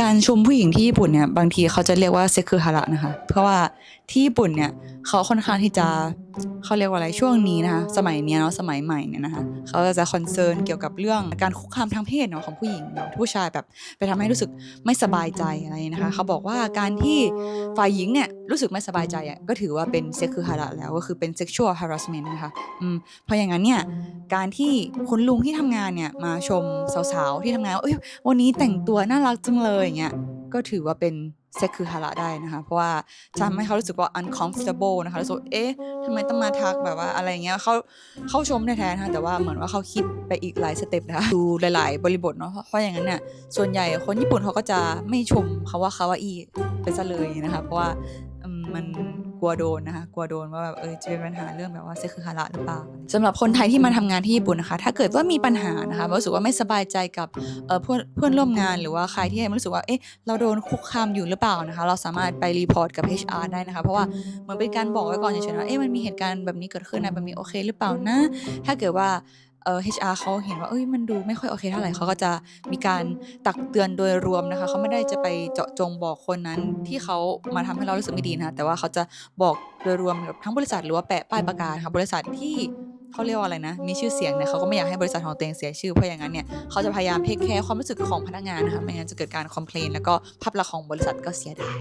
การชมผู้หญิงที่ญี่ปุ่นเนี่ยบางทีเขาจะเรียกว่าเซคุฮาระนะคะ เพราะว่าที่ญี่ปุ่นเนี่ยเขาค่อนข้างที่จะ เขาเรียกว่าอะไรช่วงนี้นะคะสมัยเนี้ยเนาะสมัยใหม่เนี่ยนะคะเขาจะคอนเซิร์นเกี่ยวกับเรื่องการคุกคามทางเพศเนาะของผู้หญิงเนาะผู้ชายแบบไปทำให้รู้สึกไม่สบายใจอะไรนะคะเขาบอกว่าการที่ฝ่ายหญิงเนี่ยรู้สึกไม่สบายใจอะก็ถือว่าเป็นเซ็กคุฮาระแล้วก็คือเป็น sexual harassment นะคะอืมเพราะอย่างนั้นเนี่ยการที่คุณลุงที่ทำงานเนี่ยมาชมสาวๆที่ทำงานว่าเอ้ยวันนี้แต่งตัวน่ารักจังเลยอย่างเงี้ย ก็ถือว่าเป็นเซ็กคือฮาระได้นะคะ เพราะว่าจะทำให้เขารู้สึกว่า uncomfortable นะคะรู้สึกเอ๊ะทำไมต้องมาทักแบบว่าอะไรเงี้ยเขาเขาชมแท้ๆนะคะแต่ว่าเหมือนว่าเขาคิดไปอีกหลายสเต็ปนะคะดูหลาย ๆ บริบทเนาะเพราะอย่างนั้นเนี่ยส่วนใหญ่คนญี่ปุ่นเขาก็จะไม่ชมเขาว่าคาวาอีไปซะเลยนะคะเพราะว่ามัน กลัวโดนนะคะกลัวโดนว่าแบบเออจะเป็นปัญหาเรื่องแบบว่าเซ็กคือฮาระหรือเปล่าสำหรับคนไทยที่มาทำงานที่ญี่ปุ่นนะคะ ถ้าเกิดว่ามีปัญหานะคะรู้สึกว่าไม่สบายใจกับเออเพื่อนเพื่อนร่วมงานหรือว่าใครที่รู้สึกว่าเอ๊ะเราโดนคุกคามอยู่หรือเปล่านะคะ เราสามารถไปรีพอร์ตกับ HR ได้นะคะ เพราะว่าเหมือนเป็นการบอกไว้ก่อนเฉยๆว่าเอ๊ะมันมีเหตุการณ์แบบนี้เกิดขึ้นนะแบบนี้โอเคหรือเปล่านะ ถ้าเกิดว่า เอ่อ HR เขาเห็นว่าเอ้ยมันดูไม่ค่อยโอเคเท่าไหร่เขาก็จะมีการตักเตือนโดยรวมนะคะเขาไม่ได้จะไปเจาะจงบอกคนนั้นที่เขามาทำให้เรารู้สึกไม่ดีนะคะแต่ว่าเขาจะบอกโดยรวมกับทั้งบริษัทหรือว่าแปะป้ายประกาศค่ะบริษัทที่เขาเรียกว่าอะไรนะ มีชื่อเสียงเนี่ยเขาก็ไม่อยากให้บริษัทของตัวเองเสียชื่อ เพราะอย่างนั้นเนี่ยเขาจะพยายามเทคแคร์ความรู้สึกของพนักงานนะคะ ไม่งั้นจะเกิดการคอมเพลนแล้วก็ภาพลักษณ์ของบริษัทก็เสียดาย